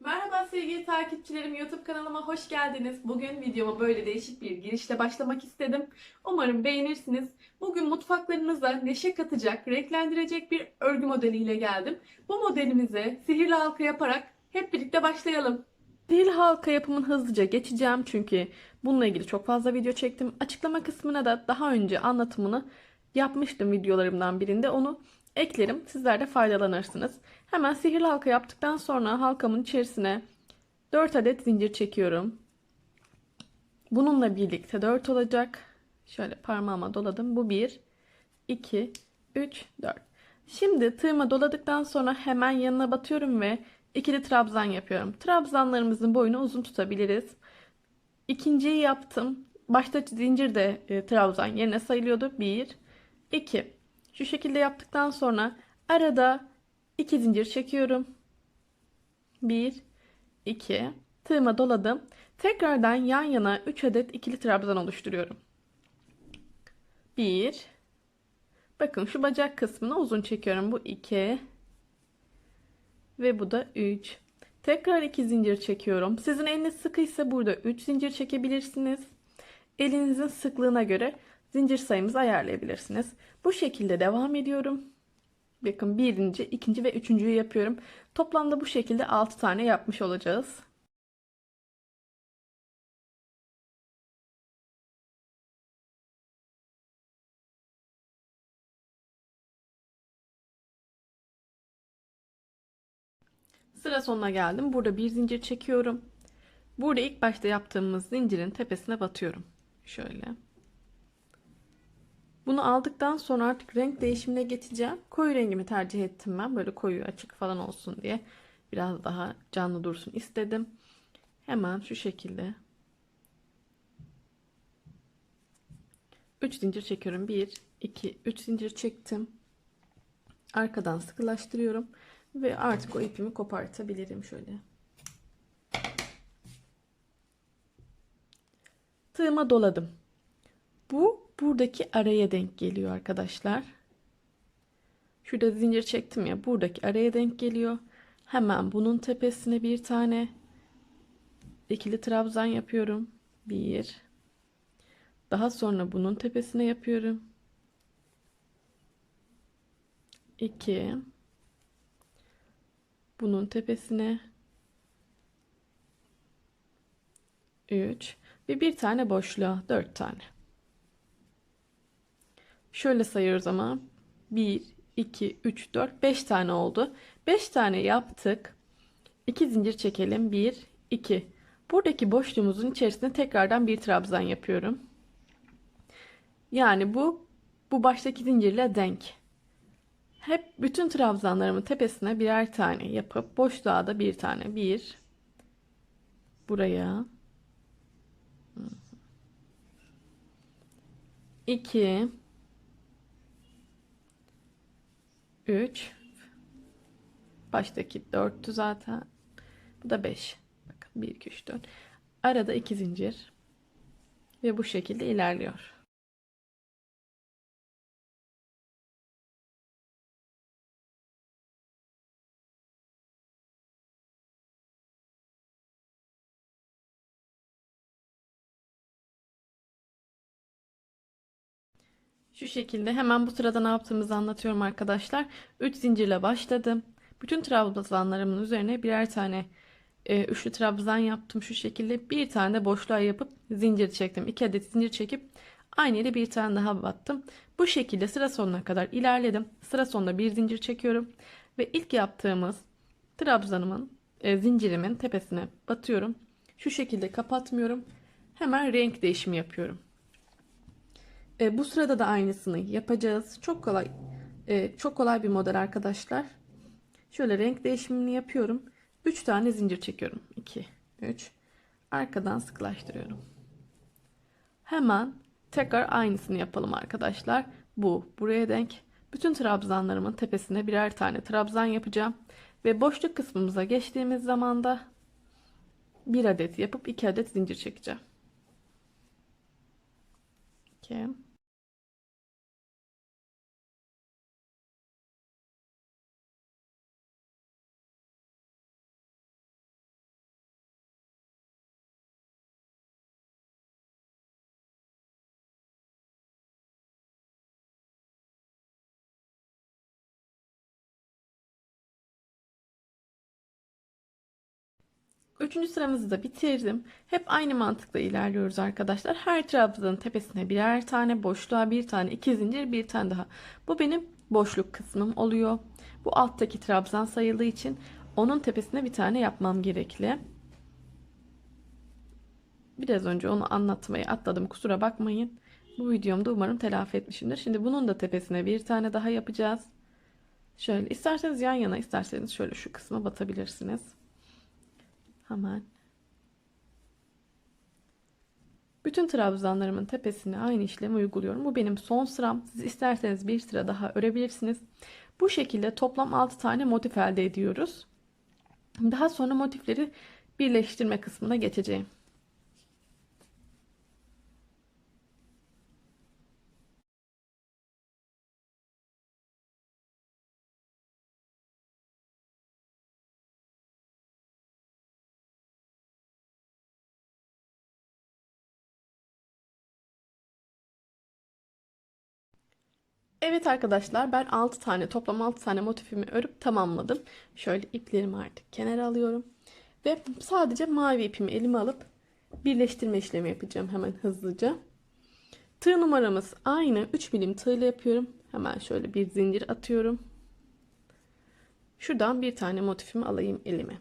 Merhaba sevgili takipçilerim YouTube kanalıma hoş geldiniz. Bugün videoma böyle değişik bir girişle başlamak istedim. Umarım beğenirsiniz. Bugün mutfaklarınıza neşe katacak, renklendirecek bir örgü modeliyle geldim. Bu modelimize sihirli halka yaparak hep birlikte başlayalım. Sihirli halka yapımını hızlıca geçeceğim çünkü bununla ilgili çok fazla video çektim. Açıklama kısmına da daha önce anlatımını yapmıştım videolarımdan birinde. Onu eklerim. Sizler de faydalanırsınız. Hemen sihirli halka yaptıktan sonra halkamın içerisine 4 adet zincir çekiyorum. Bununla birlikte 4 olacak. Şöyle parmağıma doladım. Bu 1, 2, 3, 4. Şimdi tığıma doladıktan sonra hemen yanına batıyorum ve ikili trabzan yapıyorum. Trabzanlarımızın boyunu uzun tutabiliriz. İkinciyi yaptım. Başta zincir de e, trabzan yerine sayılıyordu. 1, 2. Şu şekilde yaptıktan sonra arada 2 zincir çekiyorum. 1, 2. Tığıma doladım. Tekrardan yan yana 3 adet ikili trabzan oluşturuyorum. 1. Bakın şu bacak kısmını uzun çekiyorum. Bu 2. Ve bu da 3. Tekrar 2 zincir çekiyorum. Sizin eliniz sıkıysa burada 3 zincir çekebilirsiniz. Elinizin sıklığına göre zincir sayımızı ayarlayabilirsiniz. Bu şekilde devam ediyorum. Bakın birinci, ikinci ve üçüncüyü yapıyorum. Toplamda bu şekilde 6 tane yapmış olacağız. Sıra sonuna geldim. Burada bir zincir çekiyorum. Burada ilk başta yaptığımız zincirin tepesine batıyorum. Şöyle. Bunu aldıktan sonra artık renk değişimine geçeceğim. Koyu rengimi tercih ettim ben. Böyle koyu açık falan olsun diye. Biraz daha canlı dursun istedim. Hemen şu şekilde. 3 zincir çekiyorum. 1, 2, 3 zincir çektim. Arkadan sıkılaştırıyorum. Ve artık o ipimi kopartabilirim şöyle. Tığıma doladım. Bu buradaki araya denk geliyor arkadaşlar. Şurada zincir çektim ya buradaki araya denk geliyor. Hemen bunun tepesine bir tane ikili trabzan yapıyorum. Bir. Daha sonra bunun tepesine yapıyorum. İki. Bunun tepesine 3 ve bir tane boşluğa 4 tane. Şöyle sayıyoruz ama 1, 2, 3, 4, 5 tane oldu. 5 tane yaptık. 2 zincir çekelim. 1, 2. Buradaki boşluğumuzun içerisine tekrardan bir trabzan yapıyorum. Yani bu bu baştaki zincirle denk. Hep bütün trabzanlarımın tepesine birer tane yapıp boşluğa da bir tane. Bir. Buraya. iki, Üç. Baştaki dörttü zaten. Bu da beş. Bakın bir, iki, üç, dört. Arada iki zincir. Ve bu şekilde ilerliyor. Şu şekilde hemen bu sırada ne yaptığımızı anlatıyorum arkadaşlar. 3 zincirle başladım. Bütün trabzanlarımın üzerine birer tane e, üçlü trabzan yaptım şu şekilde. Bir tane de boşluğa yapıp zincir çektim. 2 adet zincir çekip aynı yere bir tane daha battım. Bu şekilde sıra sonuna kadar ilerledim. Sıra sonunda bir zincir çekiyorum. Ve ilk yaptığımız trabzanımın e, zincirimin tepesine batıyorum. Şu şekilde kapatmıyorum. Hemen renk değişimi yapıyorum. E, bu sırada da aynısını yapacağız. Çok kolay. E, çok kolay bir model arkadaşlar. Şöyle renk değişimini yapıyorum. 3 tane zincir çekiyorum. 2, 3. Arkadan sıkılaştırıyorum. Hemen tekrar aynısını yapalım arkadaşlar. Bu buraya denk. Bütün trabzanlarımın tepesine birer tane trabzan yapacağım. Ve boşluk kısmımıza geçtiğimiz zaman da bir adet yapıp iki adet zincir çekeceğim. 2 Üçüncü sıramızı da bitirdim. Hep aynı mantıkla ilerliyoruz arkadaşlar. Her trabzanın tepesine birer tane, boşluğa bir tane, iki zincir, bir tane daha. Bu benim boşluk kısmım oluyor. Bu alttaki trabzan sayıldığı için onun tepesine bir tane yapmam gerekli. Biraz önce onu anlatmayı atladım kusura bakmayın. Bu videomda umarım telafi etmişimdir. Şimdi bunun da tepesine bir tane daha yapacağız. Şöyle isterseniz yan yana isterseniz şöyle şu kısma batabilirsiniz. Hemen. Bütün trabzanlarımın tepesine aynı işlemi uyguluyorum. Bu benim son sıram. Siz isterseniz bir sıra daha örebilirsiniz. Bu şekilde toplam 6 tane motif elde ediyoruz. Daha sonra motifleri birleştirme kısmına geçeceğim. Evet arkadaşlar ben 6 tane toplam 6 tane motifimi örüp tamamladım. Şöyle iplerimi artık kenara alıyorum. Ve sadece mavi ipimi elime alıp birleştirme işlemi yapacağım hemen hızlıca. Tığ numaramız aynı 3 milim tığ ile yapıyorum. Hemen şöyle bir zincir atıyorum. Şuradan bir tane motifimi alayım elime.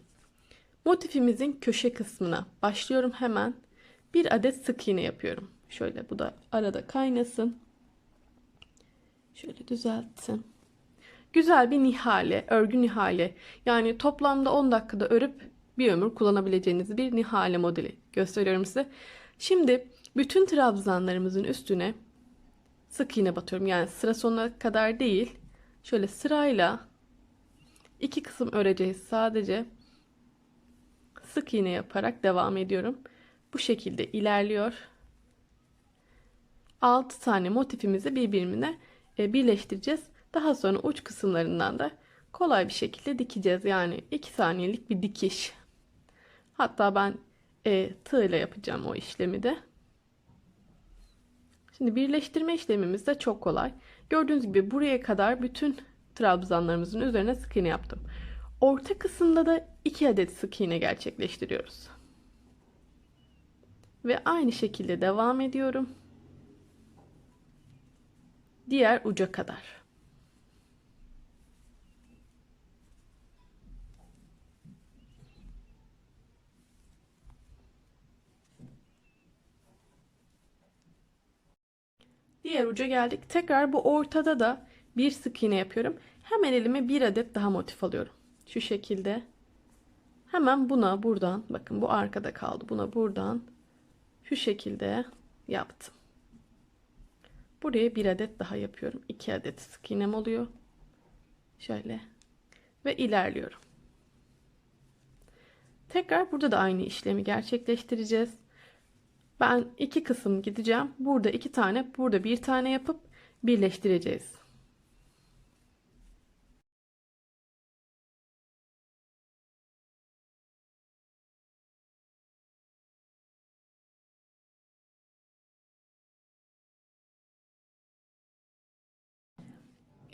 Motifimizin köşe kısmına başlıyorum hemen. Bir adet sık iğne yapıyorum. Şöyle bu da arada kaynasın. Şöyle düzelttim. Güzel bir nihale, örgü nihale. Yani toplamda 10 dakikada örüp bir ömür kullanabileceğiniz bir nihale modeli gösteriyorum size. Şimdi bütün trabzanlarımızın üstüne sık iğne batıyorum. Yani sıra sonuna kadar değil. Şöyle sırayla iki kısım öreceğiz sadece. Sık iğne yaparak devam ediyorum. Bu şekilde ilerliyor. 6 tane motifimizi birbirine birleştireceğiz. Daha sonra uç kısımlarından da kolay bir şekilde dikeceğiz. Yani 2 saniyelik bir dikiş. Hatta ben e, tığ ile yapacağım o işlemi de. Şimdi birleştirme işlemimiz de çok kolay. Gördüğünüz gibi buraya kadar bütün trabzanlarımızın üzerine sık iğne yaptım. Orta kısımda da 2 adet sık iğne gerçekleştiriyoruz. Ve aynı şekilde devam ediyorum diğer uca kadar. Diğer uca geldik. Tekrar bu ortada da bir sık iğne yapıyorum. Hemen elime bir adet daha motif alıyorum. Şu şekilde. Hemen buna buradan bakın bu arkada kaldı. Buna buradan şu şekilde yaptım. Buraya bir adet daha yapıyorum. 2 adet sık iğnem oluyor. Şöyle. Ve ilerliyorum. Tekrar burada da aynı işlemi gerçekleştireceğiz. Ben iki kısım gideceğim. Burada iki tane, burada bir tane yapıp birleştireceğiz.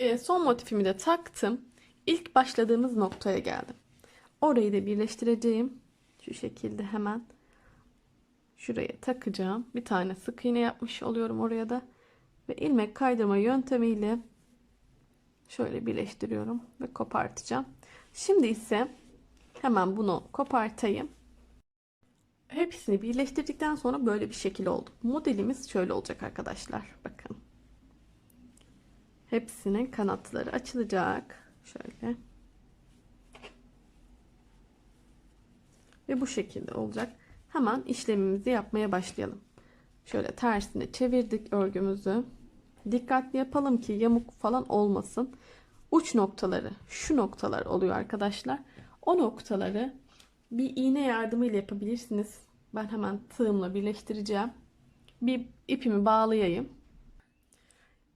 E, son motifimi de taktım. İlk başladığımız noktaya geldim. Orayı da birleştireceğim. Şu şekilde hemen şuraya takacağım. Bir tane sık iğne yapmış oluyorum oraya da. Ve ilmek kaydırma yöntemiyle şöyle birleştiriyorum ve kopartacağım. Şimdi ise hemen bunu kopartayım. Hepsini birleştirdikten sonra böyle bir şekil oldu. Modelimiz şöyle olacak arkadaşlar. Bakın. Hepsinin kanatları açılacak. Şöyle. Ve bu şekilde olacak. Hemen işlemimizi yapmaya başlayalım. Şöyle tersine çevirdik örgümüzü. Dikkatli yapalım ki yamuk falan olmasın. Uç noktaları şu noktalar oluyor arkadaşlar. O noktaları bir iğne yardımıyla yapabilirsiniz. Ben hemen tığımla birleştireceğim. Bir ipimi bağlayayım.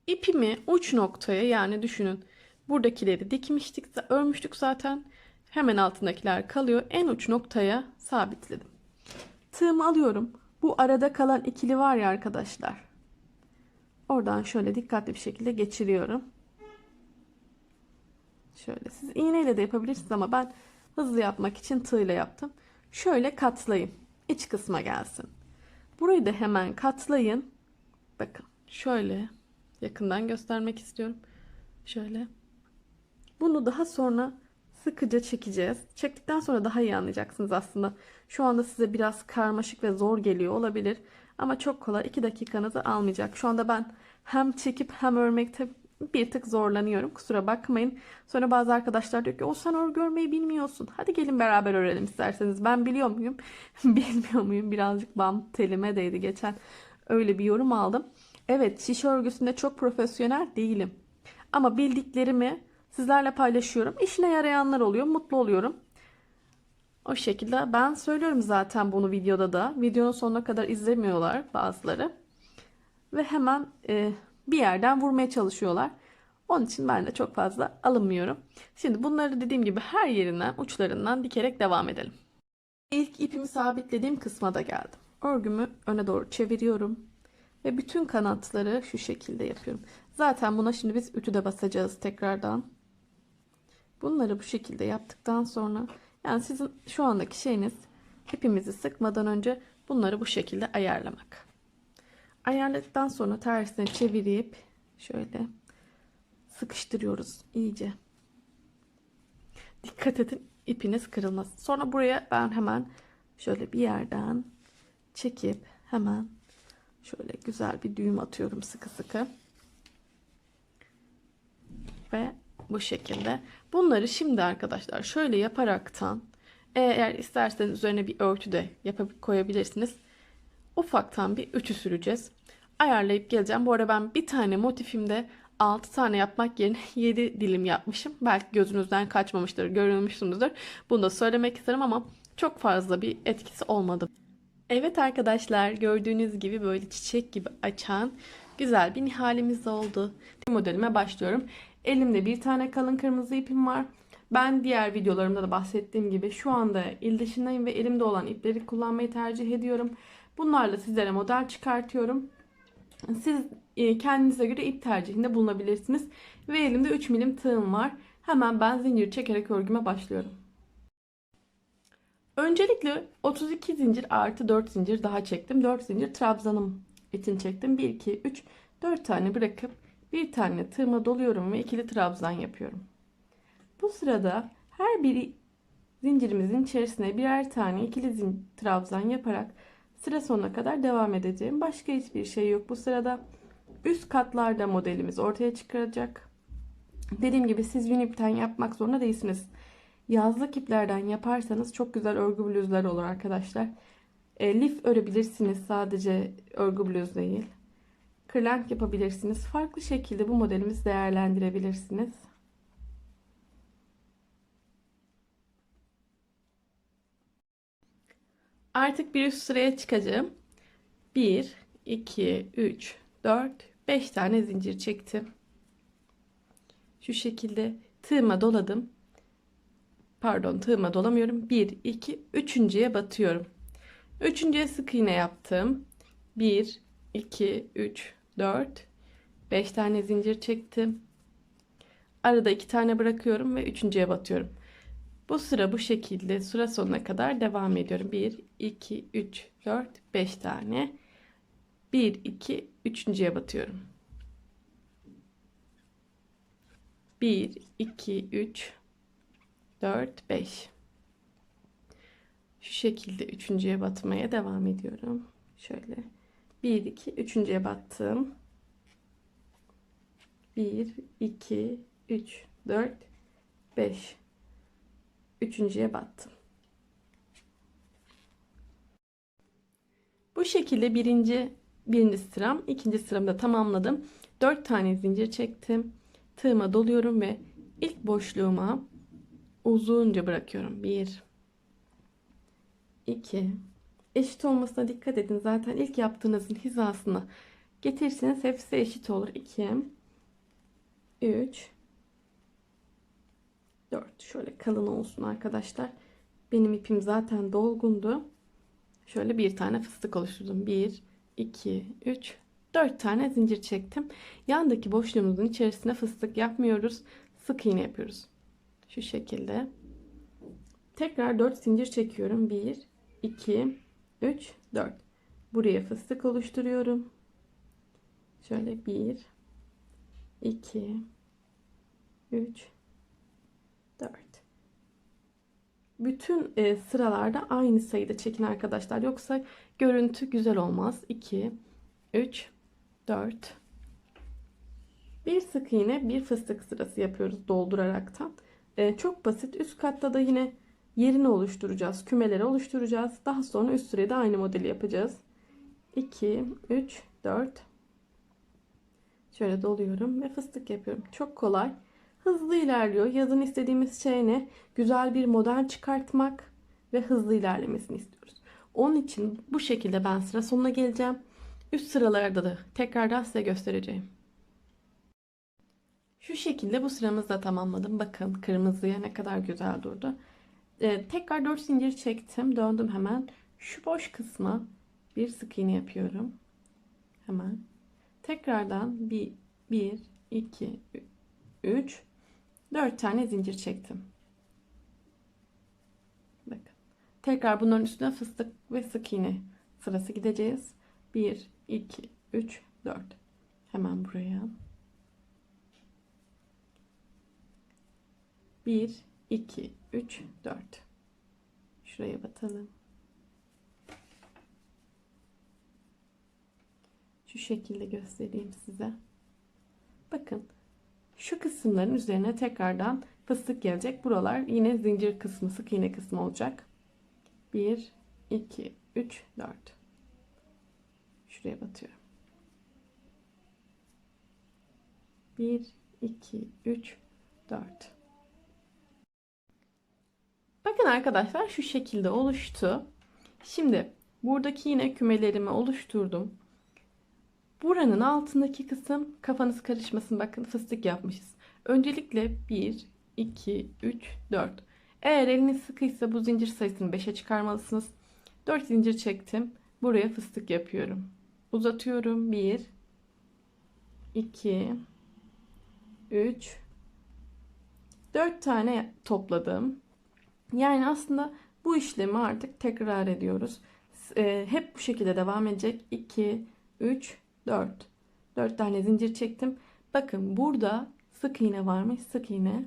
İpimi uç noktaya yani düşünün buradakileri dikmiştik, örmüştük zaten. Hemen altındakiler kalıyor. En uç noktaya sabitledim. Tığımı alıyorum. Bu arada kalan ikili var ya arkadaşlar. Oradan şöyle dikkatli bir şekilde geçiriyorum. Şöyle siz iğneyle de yapabilirsiniz ama ben hızlı yapmak için tığ ile yaptım. şöyle katlayın. İç kısma gelsin. Burayı da hemen katlayın. Bakın şöyle yakından göstermek istiyorum. Şöyle. Bunu daha sonra sıkıca çekeceğiz. Çektikten sonra daha iyi anlayacaksınız aslında. Şu anda size biraz karmaşık ve zor geliyor olabilir. Ama çok kolay. 2 dakikanızı almayacak. Şu anda ben hem çekip hem örmekte bir tık zorlanıyorum. Kusura bakmayın. Sonra bazı arkadaşlar diyor ki o sen örgü örmeyi bilmiyorsun. Hadi gelin beraber öğrenelim isterseniz. Ben biliyor muyum? Bilmiyor muyum? Birazcık bam telime değdi geçen. Öyle bir yorum aldım. Evet şiş örgüsünde çok profesyonel değilim. Ama bildiklerimi sizlerle paylaşıyorum. İşine yarayanlar oluyor. Mutlu oluyorum. O şekilde ben söylüyorum zaten bunu videoda da. Videonun sonuna kadar izlemiyorlar bazıları. Ve hemen e, bir yerden vurmaya çalışıyorlar. Onun için ben de çok fazla alınmıyorum. Şimdi bunları dediğim gibi her yerinden uçlarından dikerek devam edelim. İlk ipimi sabitlediğim kısma da geldim. Örgümü öne doğru çeviriyorum. Ve bütün kanatları şu şekilde yapıyorum. Zaten buna şimdi biz ütüde basacağız tekrardan. Bunları bu şekilde yaptıktan sonra yani sizin şu andaki şeyiniz ipimizi sıkmadan önce bunları bu şekilde ayarlamak. Ayarladıktan sonra tersine çevirip şöyle sıkıştırıyoruz iyice. Dikkat edin ipiniz kırılmasın. Sonra buraya ben hemen şöyle bir yerden çekip hemen şöyle güzel bir düğüm atıyorum sıkı sıkı. Ve bu şekilde. Bunları şimdi arkadaşlar şöyle yaparaktan eğer isterseniz üzerine bir örtü de yapıp koyabilirsiniz. Ufaktan bir ütü süreceğiz. Ayarlayıp geleceğim. Bu arada ben bir tane motifimde 6 tane yapmak yerine 7 dilim yapmışım. Belki gözünüzden kaçmamıştır, görülmüşsünüzdür. Bunu da söylemek isterim ama çok fazla bir etkisi olmadı. Evet arkadaşlar gördüğünüz gibi böyle çiçek gibi açan güzel bir nihalimiz oldu. Modelime başlıyorum. Elimde bir tane kalın kırmızı ipim var. Ben diğer videolarımda da bahsettiğim gibi şu anda il dışındayım ve elimde olan ipleri kullanmayı tercih ediyorum. Bunlarla sizlere model çıkartıyorum. Siz e, kendinize göre ip tercihinde bulunabilirsiniz. Ve elimde 3 milim tığım var. Hemen ben zincir çekerek örgüme başlıyorum. Öncelikle 32 zincir artı 4 zincir daha çektim. 4 zincir trabzanım için çektim. 1, 2, 3, 4 tane bırakıp bir tane tığıma doluyorum ve ikili trabzan yapıyorum. Bu sırada her bir zincirimizin içerisine birer tane ikili trabzan yaparak sıra sonuna kadar devam edeceğim. Başka hiçbir şey yok bu sırada. Üst katlarda modelimiz ortaya çıkaracak. Dediğim gibi siz yün ipten yapmak zorunda değilsiniz. Yazlık iplerden yaparsanız çok güzel örgü bluzlar olur arkadaşlar. E, lif örebilirsiniz sadece örgü bluz değil. Kırlent yapabilirsiniz. Farklı şekilde bu modelimizi değerlendirebilirsiniz. Artık bir üst sıraya çıkacağım. 1, 2, 3, 4, 5 tane zincir çektim. Şu şekilde tığıma doladım. Pardon tığıma dolamıyorum. 1, 2, üçüncüye batıyorum. Üçüncüye sık iğne yaptım. 1, 2, 3, 4, 5 tane zincir çektim. Arada 2 tane bırakıyorum ve üçüncüye batıyorum. Bu sıra bu şekilde sıra sonuna kadar devam ediyorum. 1, 2, 3, 4, 5 tane. 1, 2, üçüncüye batıyorum. 1, 2, 3, 4, 5. Şu şekilde üçüncüye batmaya devam ediyorum. Şöyle. 1, 2, üçüncüye battım. 1, 2, 3, 4, 5. Üçüncüye battım. Bu şekilde birinci birinci sıram, ikinci sıramı da tamamladım. 4 tane zincir çektim. Tığıma doluyorum ve ilk boşluğuma uzunca bırakıyorum. 1 2 Eşit olmasına dikkat edin. Zaten ilk yaptığınızın hizasını getirirseniz hepsi eşit olur. 2 3 4 şöyle kalın olsun arkadaşlar. Benim ipim zaten dolgundu. Şöyle bir tane fıstık oluşturdum. 1 2 3 4 tane zincir çektim. Yandaki boşluğumuzun içerisine fıstık yapmıyoruz. Sık iğne yapıyoruz. Şu şekilde. Tekrar 4 zincir çekiyorum. 1, 2, 3, 4. Buraya fıstık oluşturuyorum. Şöyle 1, 2, 3, 4. Bütün e, sıralarda aynı sayıda çekin arkadaşlar. Yoksa görüntü güzel olmaz. 2, 3, 4. Bir sık iğne, bir fıstık sırası yapıyoruz dolduraraktan. E, çok basit. Üst katta da yine yerini oluşturacağız. Kümeleri oluşturacağız. Daha sonra üst sıraya aynı modeli yapacağız. 2, 3, 4. Şöyle doluyorum ve fıstık yapıyorum. Çok kolay. Hızlı ilerliyor. Yazın istediğimiz şey ne? Güzel bir model çıkartmak ve hızlı ilerlemesini istiyoruz. Onun için bu şekilde ben sıra sonuna geleceğim. Üst sıralarda da tekrardan size göstereceğim. Şu şekilde bu sıramızı da tamamladım. Bakın kırmızıya ne kadar güzel durdu. Ee, tekrar 4 zincir çektim. Döndüm hemen. Şu boş kısma bir sık iğne yapıyorum. Hemen. Tekrardan bir, 1, 2, 3, 4 tane zincir çektim. Bakın. Tekrar bunların üstüne fıstık ve sık iğne sırası gideceğiz. 1, 2, 3, 4. Hemen buraya. 1, 2, 3, 4. Şuraya batalım. Şu şekilde göstereyim size. Bakın şu kısımların üzerine tekrardan fıstık gelecek. Buralar yine zincir kısmı, sık iğne kısmı olacak. 1, 2, 3, 4. Şuraya batıyorum. 1, 2, 3, 4. Bakın arkadaşlar şu şekilde oluştu. Şimdi buradaki yine kümelerimi oluşturdum. Buranın altındaki kısım kafanız karışmasın. Bakın fıstık yapmışız. Öncelikle 1, 2, 3, 4. Eğer eliniz sıkıysa bu zincir sayısını 5'e çıkarmalısınız. 4 zincir çektim. Buraya fıstık yapıyorum. Uzatıyorum. 1, 2, 3, 4 tane topladım. Yani aslında bu işlemi artık tekrar ediyoruz. Ee, hep bu şekilde devam edecek. 2, 3, 4. 4 tane zincir çektim. Bakın burada sık iğne varmış. Sık iğne.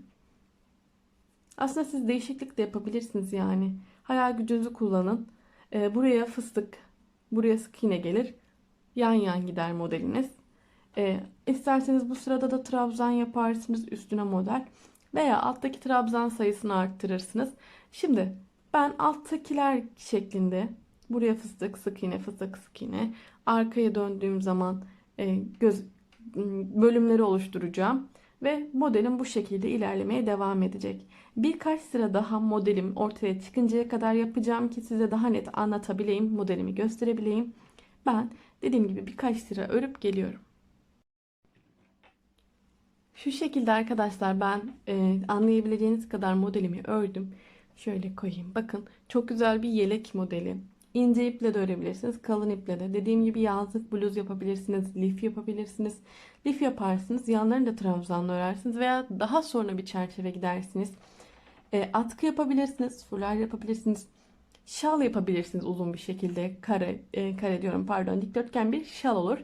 Aslında siz değişiklik de yapabilirsiniz yani. Hayal gücünüzü kullanın. Ee, buraya fıstık, buraya sık iğne gelir. Yan yan gider modeliniz. Ee, isterseniz bu sırada da trabzan yaparsınız üstüne model. Veya alttaki trabzan sayısını arttırırsınız. Şimdi ben alttakiler şeklinde buraya fıstık, sık iğne, fıstık, sık iğne. Arkaya döndüğüm zaman e, göz bölümleri oluşturacağım ve modelim bu şekilde ilerlemeye devam edecek. Birkaç sıra daha modelim ortaya çıkıncaya kadar yapacağım ki size daha net anlatabileyim, modelimi gösterebileyim. Ben dediğim gibi birkaç sıra örüp geliyorum. Şu şekilde arkadaşlar ben e, anlayabileceğiniz kadar modelimi ördüm. Şöyle koyayım. Bakın çok güzel bir yelek modeli. İnce iple de örebilirsiniz. Kalın iple de. Dediğim gibi yazlık bluz yapabilirsiniz. Lif yapabilirsiniz. Lif yaparsınız. Yanlarını da trabzanla örersiniz. Veya daha sonra bir çerçeve gidersiniz. E, atkı yapabilirsiniz. Fular yapabilirsiniz. Şal yapabilirsiniz uzun bir şekilde. Kare, e, kare diyorum pardon. Dikdörtgen bir şal olur.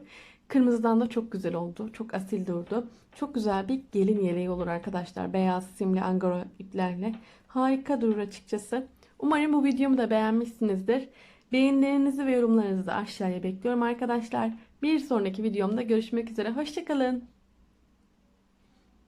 Kırmızıdan da çok güzel oldu. Çok asil durdu. Çok güzel bir gelin yeleği olur arkadaşlar. Beyaz simli angora iplerle. Harika durur açıkçası. Umarım bu videomu da beğenmişsinizdir. Beğenilerinizi ve yorumlarınızı aşağıya bekliyorum arkadaşlar. Bir sonraki videomda görüşmek üzere. Hoşçakalın.